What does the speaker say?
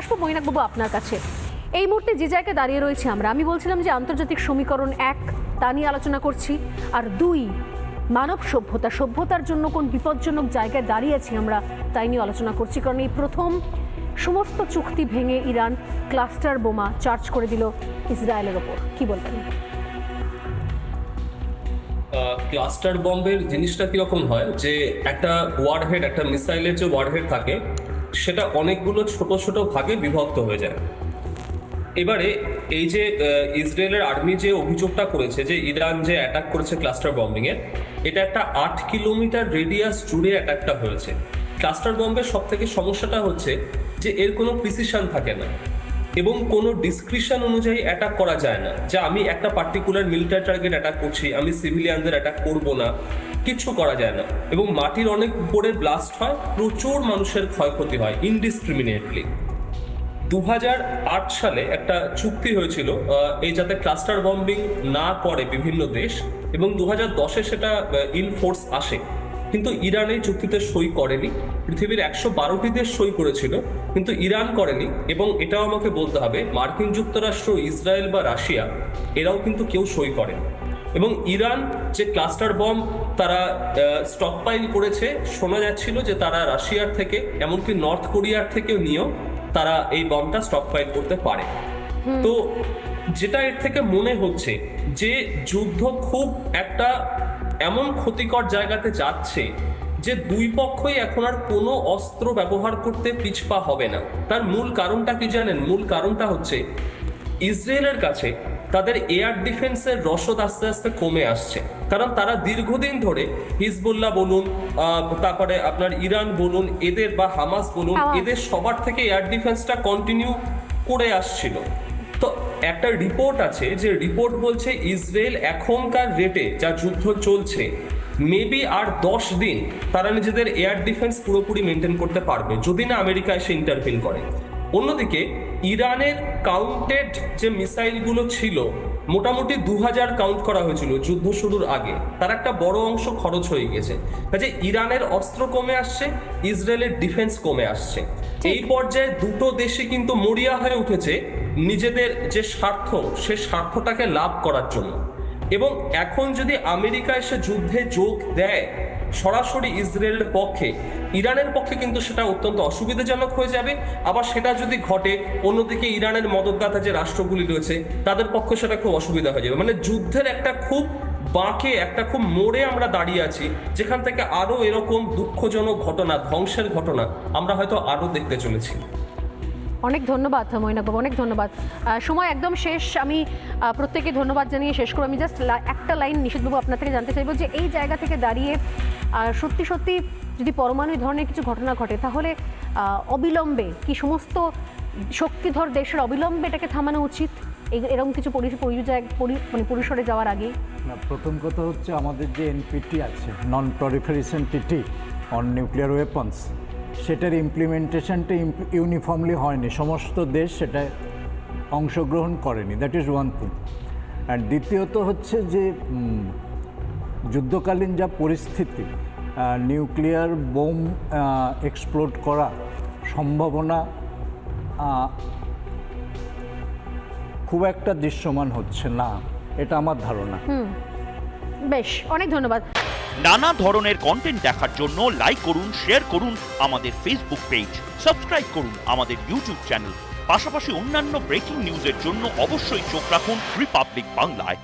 আসব মৈনাকবাবু আপনার কাছে। এই মুহূর্তে যে জায়গায় দাঁড়িয়ে রয়েছে আমরা, আমি বলছিলাম যে আন্তর্জাতিক সমীকরণ এক, তা নিয়ে আলোচনা করছি। আর দুই, মানব সভ্যতা, সভ্যতার জন্য কোন বিপজ্জনক জায়গায় দাঁড়িয়ে আছি আমরা, তাই নিয়ে আলোচনা করছি। কারণ এই প্রথম সমস্ত চুক্তি ভেঙে ইরান ক্লাস্টার বোমা চার্জ করে দিল ইসরায়েলের ওপর। কি বলবেন? ক্লাস্টার বম্বের জিনিসটা কীরকম হয় যে একটা ওয়ারহেড একটা মিসাইলের যে ওয়ারহেড থাকে সেটা অনেকগুলো ছোট ছোট ভাগে বিভক্ত হয়ে যায়। এবারে এই যে ইসরায়েলের আর্মি যে অভিযোগটা করেছে যে ইরান যে অ্যাটাক করেছে ক্লাস্টার বম্বিং এর, এটা একটা আট কিলোমিটার রেডিয়াস জুড়ে অ্যাটাকটা হয়েছে। ক্লাস্টার বম্বের সব থেকে সমস্যাটা হচ্ছে যে এর কোনো প্রিসিশন থাকে না এবং কোনো ডিসক্রিপশন অনুযায়ী অ্যাটাক করা যায় না। যে আমি একটা পার্টিকুলার মিলিটারি টার্গেট অ্যাটাক করছি, আমি সিভিলিয়ানদের অ্যাটাক করব না। কিচ্ছু করা যায় না। এবং মাটির অনেক উপরে ব্লাস্ট হয়, প্রচুর মানুষের ক্ষয়ক্ষতি হয় ইনডিসক্রিমিনেটলি দু হাজার আট সালে একটা চুক্তি হয়েছিল এই যাতে ক্লাস্টার বম্বিং না করে বিভিন্ন দেশ, এবং দু হাজার দশে সেটা ইনফোর্স আসে। কিন্তু ইরান এই চুক্তিতে সই করেনি। পৃথিবীর একশো বারোটি দেশ সই করেছিল, কিন্তু ইরান করেনি, এবং এটাও আমাকে বলতে হবে, মার্কিন যুক্তরাষ্ট্র, ইসরায়েল বা রাশিয়া, এরাও কিন্তু কেউ সই করেনি। এবং ইরান যে ক্লাস্টার বম তারা স্টকপাইল করেছে শোনা যাচ্ছিল যে তারা রাশিয়ার থেকে এমনকি নর্থ কোরিয়ার থেকেও নিয়েও তারা এই বমটা স্টকপাইল করতে পারে। তো যেটা এর থেকে মনে হচ্ছে যে যুদ্ধ খুব একটা এমন ক্ষতিকর জায়গাতে যাচ্ছে যে দুই পক্ষই এখন আর কোনো অস্ত্র ব্যবহার করতে পিছপা হবে না। তার মূল কারণটা কি জানেন? মূল কারণটা হচ্ছে ইসরায়েলের কাছে তাদের এয়ার ডিফেন্সের রসদ আস্তে আস্তে কমে আসছে। কারণ তারা দীর্ঘদিন ধরে হিজবুল্লাহ বলুন তারপরে আপনার ইরান বলুন এদের বা হামাস বলুন এদের সবার থেকে এয়ার ডিফেন্সটা কন্টিনিউ করে আসছিল। তো একটা রিপোর্ট আছে যে রিপোর্ট বলছে ইসরায়েল এখনকার রেটে যা যুদ্ধ চলছে মেবি আর দশ দিন তারা নিজেদের এয়ার ডিফেন্স পুরোপুরি মেনটেন করতে পারবে যদি না আমেরিকা এসে ইন্টারভিন করে। অন্যদিকে ইরানের কাউন্টেড যে মিসাইলগুলো ছিল মোটামুটি দু হাজার কাউন্ট করা হয়েছিল যুদ্ধ শুরুর আগে। তার একটা বড় অংশ খরচ হয়ে গেছে। কাজে ইরানের অস্ত্র কমে আসছে ইসরায়েলের ডিফেন্স কমে আসছে। এই পর্যায়ে দুটো দেশে কিন্তু মরিয়া হয়ে উঠেছে নিজেদের যে স্বার্থ সে স্বার্থটাকে লাভ করার জন্য। এবং এখন যদি আমেরিকা এসে যুদ্ধে যোগ দেয় সরাসরি ইসরায়েলের পক্ষে, ইরানের পক্ষে কিন্তু সেটা অত্যন্ত অসুবিধাজনক হয়ে যাবে। আবার সেটা যদি ঘটে, অন্যদিকে ইরানের মদতদাতা যে রাষ্ট্রগুলি রয়েছে, তাদের পক্ষে সেটা খুব অসুবিধা হয়ে যাবে। মানে যুদ্ধের একটা খুব বাঁকে, একটা খুব মোড়ে আমরা দাঁড়িয়ে আছি, যেখান থেকে আরও এরকম দুঃখজনক ঘটনা, ধ্বংসের ঘটনা আমরা হয়তো আরও দেখতে চলেছি। অনেক ধন্যবাদ, মৈনাকবাবু, অনেক ধন্যবাদ। সময় একদম শেষ। আমি প্রত্যেকে ধন্যবাদ জানিয়ে শেষ করব। আমি জাস্ট একটা লাইন নিষেধবাবু আপনার থেকে জানতে চাইব যে এই জায়গা থেকে দাঁড়িয়ে সত্যি সত্যি যদি পরমাণু ধরনের কিছু ঘটনা ঘটে, তাহলে অবিলম্বে কি সমস্ত শক্তিধর দেশের অবিলম্বে এটাকে থামানো উচিত? এরকম কিছু মানে পরিসরে যাওয়ার আগেই না, প্রথম কথা হচ্ছে আমাদের যে এনপিটি আছে নন প্রলিফারেশন টিটি অন নিউক্লিয়ার ওয়েপন্স সেটার ইমপ্লিমেন্টেশনটা ইউনিফর্মলি হয়নি। সমস্ত দেশ সেটা অংশগ্রহণ করেনি। That is one thing and দ্বিতীয়ত হচ্ছে যে যুদ্ধকালীন যা পরিস্থিতি নিউক্লিয়ার বোম এক্সপ্লোড করা সম্ভাবনা খুব একটা দৃশ্যমান হচ্ছে না এটা আমার ধারণা। বেশ অনেক ধন্যবাদ। নানা ধরনের কন্টেন্ট দেখার জন্য লাইক করুন শেয়ার করুন আমাদের ফেসবুক পেজ সাবস্ক্রাইব করুন আমাদের ইউটিউব চ্যানেল পাশাপাশি অন্যান্য ব্রেকিং নিউজের জন্য অবশ্যই চোখ রাখুন রিপাবলিক বাংলায়